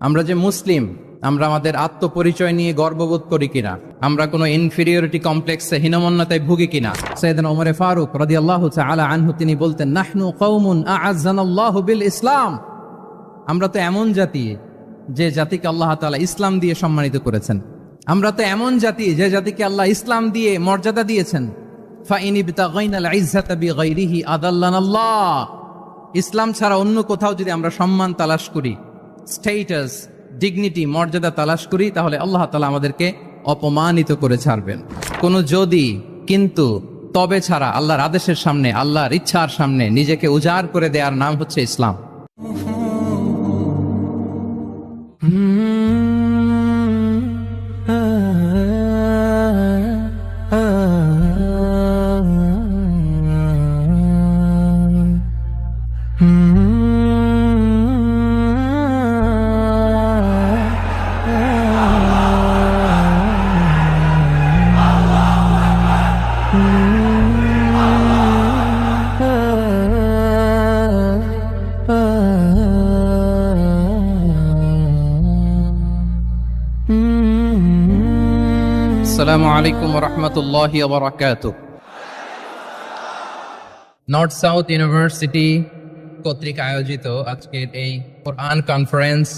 আমরা যে মুসলিম, আমরা আমাদের আত্মপরিচয় নিয়ে গর্ববোধ করি কিনা? আমরা কোনো ইনফিরিয়রিটি কমপ্লেক্সে হীনমন্যতায় ভুগি কিনা? সৈয়দিন ওমরে ফারুক রাদিয়াল্লাহু তাআলা আনহু, তিনি বলতেন, নাহনু কওমুন আ'আজ্জানাল্লাহু বিল ইসলাম। আমরা তো এমন জাতি যে জাতিকে আল্লাহ তাআলা ইসলাম দিয়ে সম্মানিত করেছেন। আমরা তো এমন জাতি যে জাতিকে আল্লাহ ইসলাম দিয়ে মর্যাদা দিয়েছেন। ইসলাম ছাড়া অন্য কোথাও যদি আমরা সম্মান তালাশ করি স্টেটাস ডিগনিটি মর্যাদা তালাশ করি, তাহলে আল্লাহ তালা আমাদেরকে অপমানিত করে ছাড়বেন। কোনো যদি, কিন্তু তবে ছাড়া আল্লাহর আদেশের সামনে, আল্লাহর ইচ্ছার সামনে নিজেকে উজাড় করে দেওয়ার নাম হচ্ছে ইসলাম। আসসালামু আলাইকুম রহমতুল্লাহ বরাকাত নর্থ সাউথ ইউনিভার্সিটি কর্তৃক আয়োজিত আজকের এই কোরআন কনফারেন্স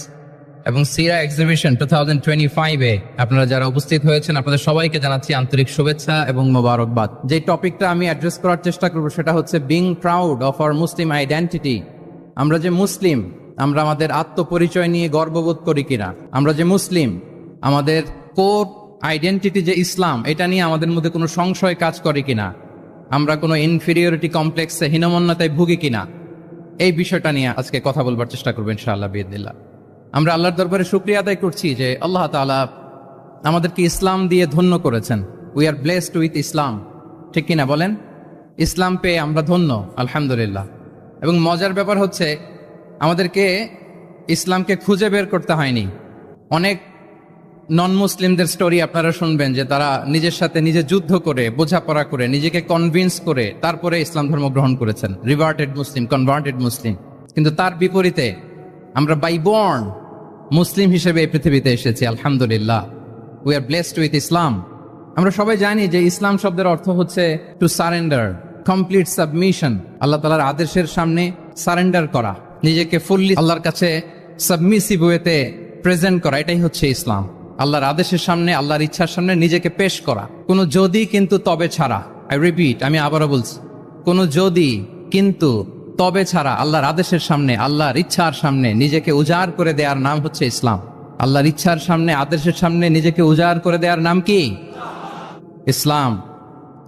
এবং সিরা এক্সিবিশন টু থাউজেন্ড টোয়েন্টি ফাইভে আপনারা যারা উপস্থিত হয়েছেন, আপনাদের সবাইকে জানাচ্ছি আন্তরিক শুভেচ্ছা এবং মোবারকবাদ। যে টপিকটা আমি অ্যাড্রেস করার চেষ্টা করব সেটা হচ্ছে being proud of our Muslim identity আমরা যে মুসলিম, আমরা আমাদের আত্মপরিচয় নিয়ে গর্ববোধ করি কিনা? আমরা যে মুসলিম, আমাদের কোর আইডেন্টিটি যে ইসলাম, এটা নিয়ে আমাদের মধ্যে কোনো সংশয় কাজ করে কিনা? আমরা কোনো ইনফিরিয়রিটি কমপ্লেক্সে হীনমন্যতায় ভুগি কিনা? এই বিষয়টা নিয়ে আজকে কথা বলবার চেষ্টা করব ইনশাআল্লাহ বিদিল্লা আমরা আল্লাহর দরবারে শুক্রিয়া আদায় করছি যে আল্লাহ তাআলা আমাদেরকে ইসলাম দিয়ে ধন্য করেছেন। We are blessed with Islam ঠিক কিনা বলেন? ইসলাম পেয়ে আমরা ধন্য, আলহামদুলিল্লাহ। এবং মজার ব্যাপার হচ্ছে, আমাদেরকে ইসলামকে খুঁজে বের করতে হয়নি। অনেক নন মুসলিমদের স্টোরি আপনারা শুনবেন যে তারা নিজের সাথে নিজে যুদ্ধ করে, বোঝাপড়া করে, নিজেকে কনভিন্স করে, তারপরে ইসলাম ধর্ম গ্রহণ করেছেন। রিভার্টেড মুসলিম কনভার্টেড মুসলিম কিন্তু তার বিপরীতে আমরা বাই বর্ন মুসলিম হিসেবে এই পৃথিবীতে এসেছি, আলহামদুলিল্লাহ। We are blessed with Islam আমরা সবাই জানি যে ইসলাম শব্দের অর্থ হচ্ছে টু সারেন্ডার কমপ্লিট সাবমিশন আল্লাহ তালার আদেশের সামনে সারেন্ডার করা, নিজেকে ফুললি আল্লাহর কাছে সাবমিসিভ ওয়েতে প্রেজেন্ট করা, এটাই হচ্ছে ইসলাম। আল্লাহর আদেশের সামনে, আল্লাহর ইচ্ছার সামনে নিজেকে পেশ করা। কোনো যদি কিন্তু তবে ছাড়া। আই রিপিট আমি আবারও বলছি। কোনো যদি কিন্তু তবে ছাড়া আল্লাহর আদেশের সামনে, আল্লাহর ইচ্ছার সামনে নিজেকে উজাড় করে দেওয়ার নাম হচ্ছে ইসলাম। আল্লাহর ইচ্ছার সামনে, আদেশের সামনে নিজেকে উজাড় করে দেওয়ার নাম কি? ইসলাম।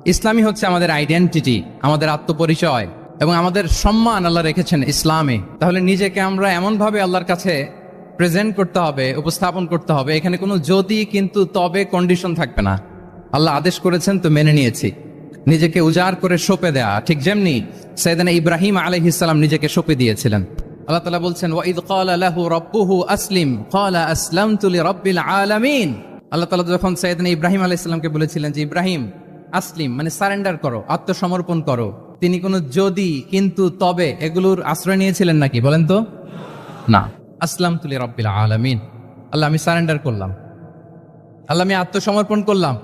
ইসলামই হচ্ছে আমাদের আইডেন্টিটি আমাদের আত্মপরিচয় এবং আমাদের সম্মান আল্লাহ রেখেছেন ইসলামে। তাহলে নিজেকে আমরা এমনভাবে আল্লাহর কাছে প্রেজেন্ট করতে হবে, উপস্থাপন করতে হবে, এখানে কোনো যদি কিন্তু তবে কন্ডিশন থাকবে না। আল্লাহ আদেশ করেছেন, তো মেনে নিয়েছি। নিজেকে উজাড় করে সঁপে দেয়া, ঠিক যেমনি সৈয়দানা ইব্রাহিম আলহিসাল্লাম নিজেকে সঁপে দিয়েছিলেন। আল্লাহ তালা বলছেন, ওয়াইদ ক্বালা লাহু রাব্বুহু আসলিম, ক্বালা আসলামতু লিরাব্বিল আলামিন। আল্লাহ তালা যখন সৈয়দানা ইব্রাহিম আলাইহিসসালামকে বলেছিলেন যে, ইব্রাহিম, আসলিম মানে সারেন্ডার করো, আত্মসমর্পণ করো। তিনি কোনো যদি, কিন্তু তবে, এগুলোর আশ্রয় নিয়েছিলেন নাকি, বলেন তো? না। আসলাম তুলি রব্বিল আলামিন। আল্লাহ আমি সারেন্ডার করলাম। আল্লাহ আমি আত্মসমর্পণ করলাম।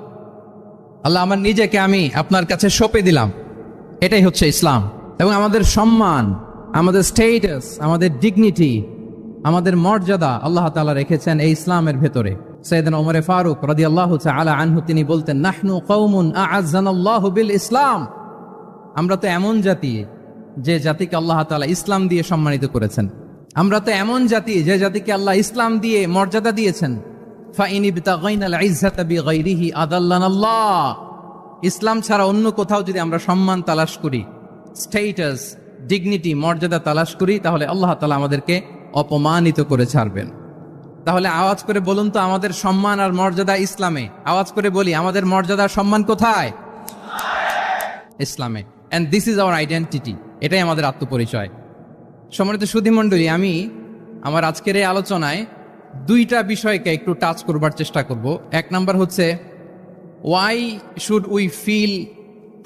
আল্লাহ আমার নিজেকে আমি আপনার কাছে সঁপে দিলাম। এটাই হচ্ছে ইসলাম। এবং আমাদের সম্মান, আমাদের স্টেটাস আমাদের ডিগনিটি আমাদের মর্যাদা আল্লাহ তাআলা রেখেছেন এই ইসলামের ভেতরে। সৈয়দিন ওমরে ফারুক রাদি আল্লাহ আলা আনহু, তিনি বলতেন, নাহনু কৌমুন আ'আজ্জানাল্লাহু বিল ইসলাম। আমরা তো এমন জাতি যে জাতিকে আল্লাহ তাআলা ইসলাম দিয়ে সম্মানিত করেছেন। আমরা তো এমন জাতি যে জাতিকে আল্লাহ ইসলাম দিয়ে মর্যাদা দিয়েছেন। ইসলাম ছাড়া অন্য কোথাও যদি আমরা সম্মান তালাশ করি স্টেটাস ডিগনিটি মর্যাদা তালাশ করি, তাহলে আল্লাহ তালা আমাদেরকে অপমানিত করে ছাড়বেন। তাহলে আওয়াজ করে বলুন তো, আমাদের সম্মান আর মর্যাদা ইসলামে? আওয়াজ করে বলি, আমাদের মর্যাদা সম্মান কোথায়? ইসলামে। And this is our identity এটাই আমাদের আত্মপরিচয়। সম্মানিত সুধী মণ্ডলী আমি আমার আজকের এই আলোচনায় দুইটা বিষয়কে একটু টাচ করবার চেষ্টা করব। এক নাম্বার হচ্ছে why should we feel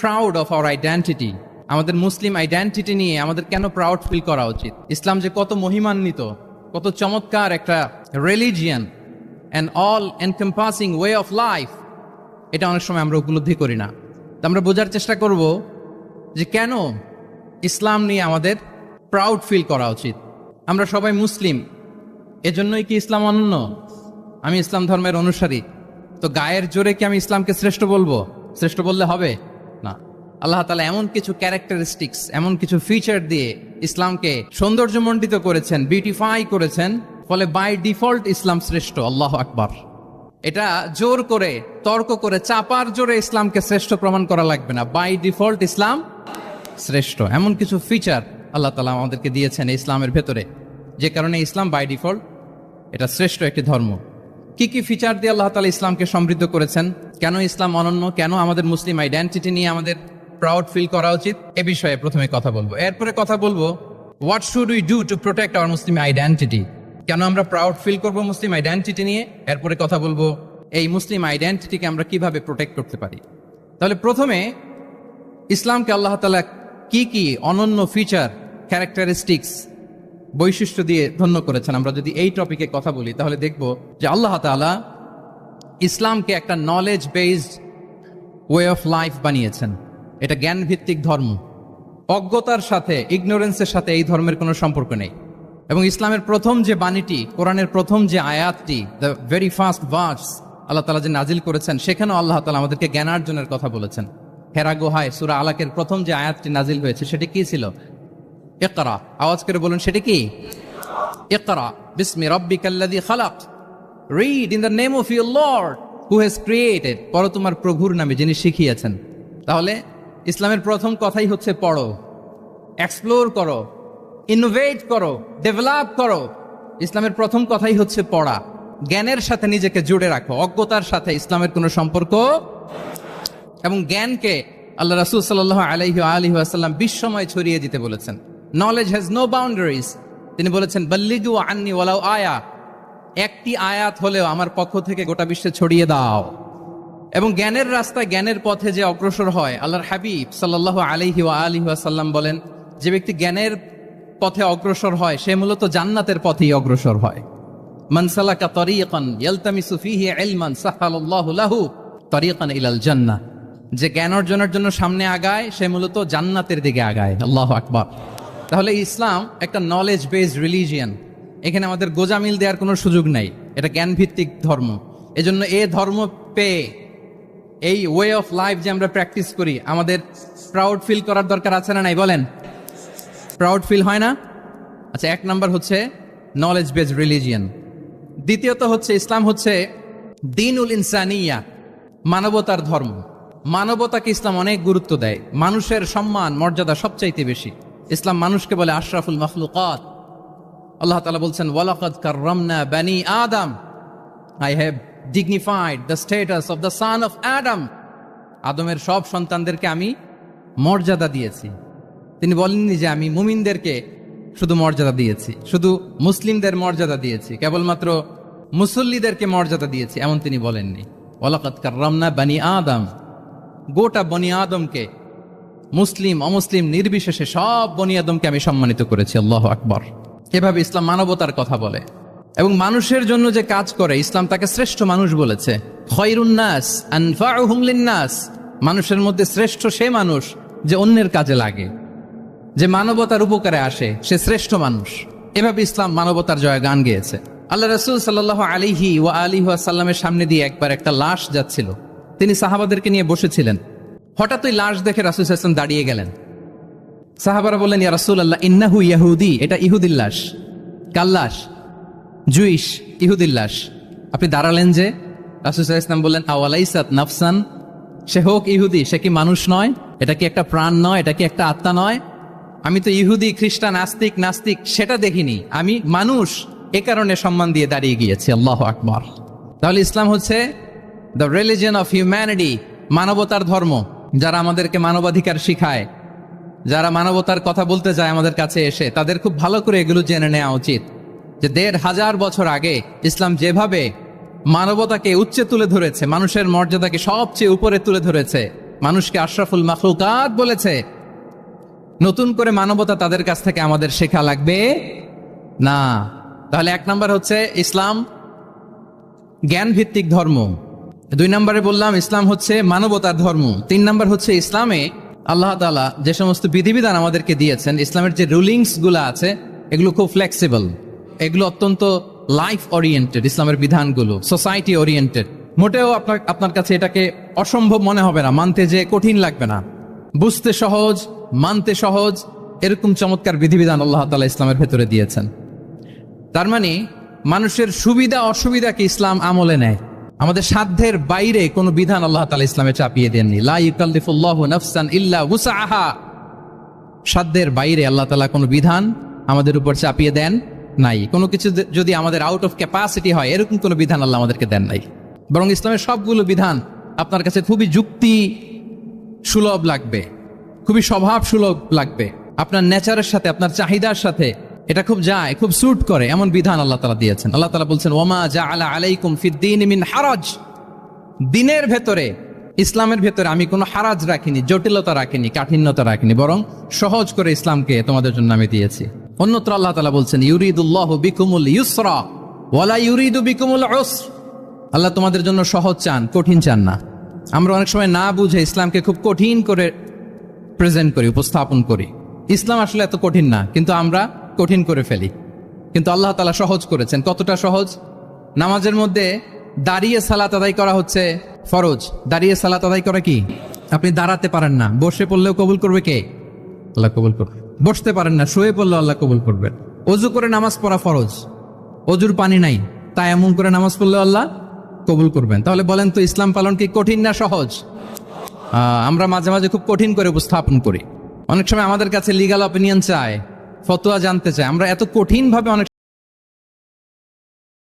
proud of our identity আমাদের মুসলিম আইডেন্টিটি নিয়ে আমাদের কেন প্রাউড ফিল করা উচিত? ইসলাম যে কত মহিমান্বিত, কত চমৎকার একটা religion and all encompassing way of life এটা অনেক সময় আমরা উপলব্ধি করি না। তো আমরা বোঝার চেষ্টা করব যে কেন ইসলাম নিয়ে আমাদের প্রাউড ফিল করা উচিত। আমরা সবাই মুসলিম। এজন্যই কি ইসলাম অনন্য? আমি ইসলাম ধর্মের অনুসারী। তো গায়ের জোরে কি আমি ইসলামকে শ্রেষ্ঠ বলব? শ্রেষ্ঠ বললে হবে? না। আল্লাহ তালা এমন কিছু ক্যারেক্টারিস্টিক্স এমন কিছু ফিচার দিয়ে ইসলামকে সৌন্দর্যমণ্ডিত করেছেন বিউটিফাই করেছেন, ফলে বাই ডিফল্ট ইসলাম শ্রেষ্ঠ। আল্লাহ আকবার। এটা জোর করে, তর্ক করে, চাপার জোরে ইসলামকে শ্রেষ্ঠ প্রমাণ করা লাগবে না। বাই ডিফল্ট ইসলাম শ্রেষ্ঠ। এমন কিছু ফিচার আল্লাহ তালা আমাদেরকে দিয়েছেন ইসলামের ভেতরে। যে কারণে ইসলাম বাই ডিফল্ট এটা শ্রেষ্ঠ একটি ধর্ম। কি কি ফিচার দিয়ে আল্লাহ তালা ইসলামকে সমৃদ্ধ করেছেন? কেন ইসলাম অনন্য? কেন আমাদের মুসলিম আইডেন্টিটি নিয়ে আমাদের প্রাউড ফিল করা উচিত? এ বিষয়ে প্রথমে কথা বলব। এরপরে কথা বলব what should we do to protect our Muslim identity কেন আমরা প্রাউড ফিল করব মুসলিম আইডেন্টিটি নিয়ে? এরপরে কথা বলব, এই মুসলিম আইডেন্টিটিকে আমরা কীভাবে প্রোটেক্ট করতে পারি? তাহলে প্রথমে ইসলামকে আল্লাহ তালা কি কি অনন্য ফিচার ক্যারেক্টারিস্টিক্স বৈশিষ্ট্য দিয়ে ধন্য করেছেন। আমরা যদি এই টপিকে কথা বলি, তাহলে দেখব যে আল্লাহ তালা ইসলামকে একটা knowledge based way of life বানিয়েছেন। এটা জ্ঞান ভিত্তিক ধর্ম। অজ্ঞতার সাথে ইগনোরেন্সের সাথে এই ধর্মের কোনো সম্পর্ক নেই। এবং ইসলামের প্রথম যে বাণীটি, কোরআনের প্রথম যে আয়াতটি দ্য ভেরি ফার্স্ট ভার্স আল্লাহ তালা যে নাজিল করেছেন, সেখানেও আল্লাহ তালা আমাদেরকে জ্ঞানার্জনের কথা বলেছেন। হেরা গোহায় সুরা আলাকের প্রথম যে আয়াতটি নাজিল হয়েছে, সেটি কি ছিল? ইকরা। আওয়াজ করে বলুন, সেটা কি? ইকরা। বিসমি রব্বিকাল্লাযী খালাক। Read in the name of your lord who has created পড়ো তোমার প্রভুর নামে, যিনি শিখিয়েছেন। তাহলে ইসলামের প্রথম কথাই হচ্ছে পড়ো। এক্সপ্লোর করো। ইনোভেট করো। ডেভেলপ করো। ইসলামের প্রথম কথাই হচ্ছে পড়া। জ্ঞানের সাথে নিজেকে জুড়ে রাখো। অজ্ঞতার সাথে ইসলামের কোনো সম্পর্ক এবং জ্ঞানকে আল্লাহ রাসুল সাল্লাহ আলহি আলহি আসাল্লাম বিশ্বময় ছড়িয়ে দিতে বলেছেন। নলেজ হ্যাজ নো বাউন্ডারিজ তিনি বলেছেন, বল্লিগু আন্নি ওয়ালাও আয়া। একটি আয়াত হলেও আমার পক্ষ থেকে গোটা বিশ্বে ছড়িয়ে দাও। এবং জ্ঞানের রাস্তায় জ্ঞানের পথে যে অগ্রসর হয়, আল্লাহর হাবিব সাল্লাহ আলহি ওয়া আলহি আসাল্লাম বলেন, যে ব্যক্তি জ্ঞানের পথে অগ্রসর হয়, সে মূলত জান্নাতের পথেই অগ্রসর হয়। মানসালাকা তরিয়ান ইয়ালতামিসু ফিহি ইলমান সাহালাল্লাহু লাহু তরিয়ান ইলাল জান্নাহ। যে জ্ঞান অর্জনের জন্য সামনে আগায়, সে মূলত জান্নাতের দিকে আগায়। আল্লাহ আকবার। তাহলে ইসলাম একটা নলেজ বেসড রিলিজিয়ান এখানে আমাদের গোজামিল দেওয়ার কোনো সুযোগ নাই। এটা জ্ঞান ভিত্তিক ধর্ম। এজন্য এ ধর্ম পেয়ে, এই ওয়ে অফ লাইফ যে আমরা প্র্যাকটিস করি, আমাদের প্রাউড ফিল করার দরকার আছে না নাই? বলেন। প্রাউড ফিল হয় না? আচ্ছা এক নাম্বার হচ্ছে নলেজ বেসড রিলিজিয়ান দ্বিতীয়ত হচ্ছে, ইসলাম হচ্ছে দিনুল ইনসানিয়া, মানবতার ধর্ম। মানবতাকে ইসলাম অনেক গুরুত্ব দেয়। মানুষের সম্মান, মর্যাদা সবচাইতে বেশি। ইসলাম মানুষকে বলে আশরাফুল মখলুকাত। আল্লাহ তালা বলছেন, ওয়ালাকাদ কাররামনা বানি আদম। I have dignified the status of the son of Adam আদমের সব সন্তানদেরকে আমি মর্যাদা দিয়েছি। তিনি বলেননি যে আমি মুমিনদেরকে শুধু মর্যাদা দিয়েছি, শুধু মুসলিমদের মর্যাদা দিয়েছি, কেবলমাত্র মুসল্লিদেরকে মর্যাদা দিয়েছি, এমন তিনি বলেননি। ওলাকাত কাররামনা বানি আদম। গোটা বনি আদমকে মুসলিম, অমুসলিম, নির্বিশেষে সব বনিয়াদমকে আমি সম্মানিত করেছি, আল্লাহ আকবর। এভাবে ইসলাম মানবতার কথা বলে। এবং মানুষের জন্য যে কাজ করে, ইসলাম তাকে শ্রেষ্ঠ মানুষ বলেছে। মানুষের মধ্যে শ্রেষ্ঠ সে মানুষ যে অন্যের কাজে লাগে। যে মানবতার উপকারে আসে, সে শ্রেষ্ঠ মানুষ। এভাবে ইসলাম মানবতার জয় গান গেয়েছে। আল্লাহ রসুল সাল্লাহ আলিহি ও আলী সাল্লামের সামনে দিয়ে একবার একটা লাশ যাচ্ছিল। তিনি সাহাবাদেরকে নিয়ে বসেছিলেন। হঠাৎ ওই লাশ দেখে রাসুল ইসলাম দাঁড়িয়ে গেলেন। সাহাবারা বললেন, ইয়া রাসুল আল্লাহ ইন্নাহু ইয়াহুদি। এটা কার লাশ? জুইশ, ইহুদির লাশ। আপনি দাঁড়ালেন যে, রাসুল ইসলাম বললেন, আওয়ালাইসাত নাফসান? সে হোক ইহুদি, সে কি মানুষ নয়? এটা কি একটা প্রাণ নয়? এটা কি একটা আত্মা নয়? আমি তো ইহুদি, খ্রিস্টান, আস্তিক, নাস্তিক, সেটা দেখিনি। আমি মানুষ, এ কারণে সম্মান দিয়ে দাঁড়িয়ে গিয়েছি। আল্লাহ আকবর। তাহলে ইসলাম হচ্ছে দ্য রিলিজিয়ন অফ হিউম্যানিটি মানবতার ধর্ম। যারা আমাদেরকে মানবাধিকার শিখায়, যারা মানবতার কথা বলতে যায় আমাদের কাছে এসে, তাদের খুব ভালো করে এগুলো জেনে নেওয়া উচিত যে দেড় হাজার বছর আগে ইসলাম যেভাবে মানবতাকে উচ্চে তুলে ধরেছে, মানুষের মর্যাদাকে সবচেয়ে উপরে তুলে ধরেছে, মানুষকে আশরাফুল মাখলুকাত বলেছে, নতুন করে মানবতা তাদের কাছ থেকে আমাদের শেখা লাগবে? না। তাহলে এক নাম্বার হচ্ছে ইসলাম জ্ঞান ভিত্তিক ধর্ম। দুই নম্বরে বললাম, ইসলাম হচ্ছে মানবতার ধর্ম। তিন নাম্বার হচ্ছে ইসলামে আল্লাহ তাআলা যে সমস্ত বিধিবিধান আমাদেরকে দিয়েছেন, ইসলামের যে রুলিংসগুলো আছে, এগুলো খুব ফ্লেক্সিবল এগুলো অত্যন্ত লাইফ ওরিয়েন্টেড ইসলামের বিধানগুলো সোসাইটি ওরিয়েন্টেড মোটেও আপনার আপনার কাছে এটাকে অসম্ভব মনে হবে না, মানতে যে কঠিন লাগবে না। বুঝতে সহজ, মানতে সহজ, এরকম চমৎকার বিধিবিধান আল্লাহ তাআলা ইসলামের ভেতরে দিয়েছেন। তার মানে মানুষের সুবিধা অসুবিধাকে ইসলাম আমলে নেয়। আমাদের সাধ্যের বাইরে কোনো বিধান আল্লাহ তালা ইসলামে চাপিয়ে দেননি। লা ইউকাল্লিফুল্লাহু নাফসান সাধ্যের বাইরে আল্লাহ তালা কোনো বিধান আমাদের উপর চাপিয়ে দেন নাই। কোনো কিছু যদি আমাদের আউট অফ ক্যাপাসিটি হয়, এরকম কোনো বিধান আল্লাহ আমাদেরকে দেন নাই। বরং ইসলামের সবগুলো বিধান আপনার কাছে খুবই যুক্তি সুলভ লাগবে, খুবই স্বভাব সুলভ লাগবে। আপনার নেচারের সাথে, আপনার চাহিদার সাথে এটা খুব যায়, খুব স্যুট করে, এমন বিধান আল্লাহ তালা দিয়েছেন। আল্লাহ তালা বলছেন, ওমা জা আলা আলাইকুম ফিদ্দিন মিন হারাজ। দিনের ভেতরে, ইসলামের ভেতরে আমি কোনো হারাজ রাখিনি, জটিলতা রাখিনি, কাঠিন্যতা রাখিনি, বরং সহজ করে ইসলামকে তোমাদের জন্য আমি দিয়েছি। অন্যত্র আল্লাহ তালা বলছেন, ইউরিদুল্লাহ বিকুমুল ইউসরা ওয়ালা ইউরিদু বিকুমুল আল্লাহ তোমাদের জন্য সহজ চান, কঠিন চান না। আমরা অনেক সময় না বুঝে ইসলামকে খুব কঠিন করে প্রেজেন্ট করি, উপস্থাপন করি। ইসলাম আসলে এত কঠিন না, কিন্তু আমরা কঠিন করে ফেলি। কিন্তু আল্লাহ তালা সহজ করেছেন। কতটা সহজ? নামাজের মধ্যে দাঁড়িয়ে সালাত আদায় করা হচ্ছে ফরজ। দাঁড়িয়ে সালাত আদায় করা কি? আপনি দাঁড়াতে পারেন না। বসে পড়লেও কবুল করবে কে? আল্লাহ কবুল করবে বসতে পারেন না, শুয়ে পড়লেও আল্লাহ কবুল করবেন অজু করে নামাজ পড়া ফরজ। অজুর পানি নাই, তাই এমন করে নামাজ পড়লেও আল্লাহ কবুল করবেন। তাহলে বলেন তো, ইসলাম পালন কি কঠিন না সহজ? আমরা মাঝে মাঝে খুব কঠিন করে উপস্থাপন করি। অনেক সময় আমাদের কাছে লিগাল অপিনিয়ন চায় ফতোয়া জানতে চাই। আমরা এত কঠিন ভাবে অনেক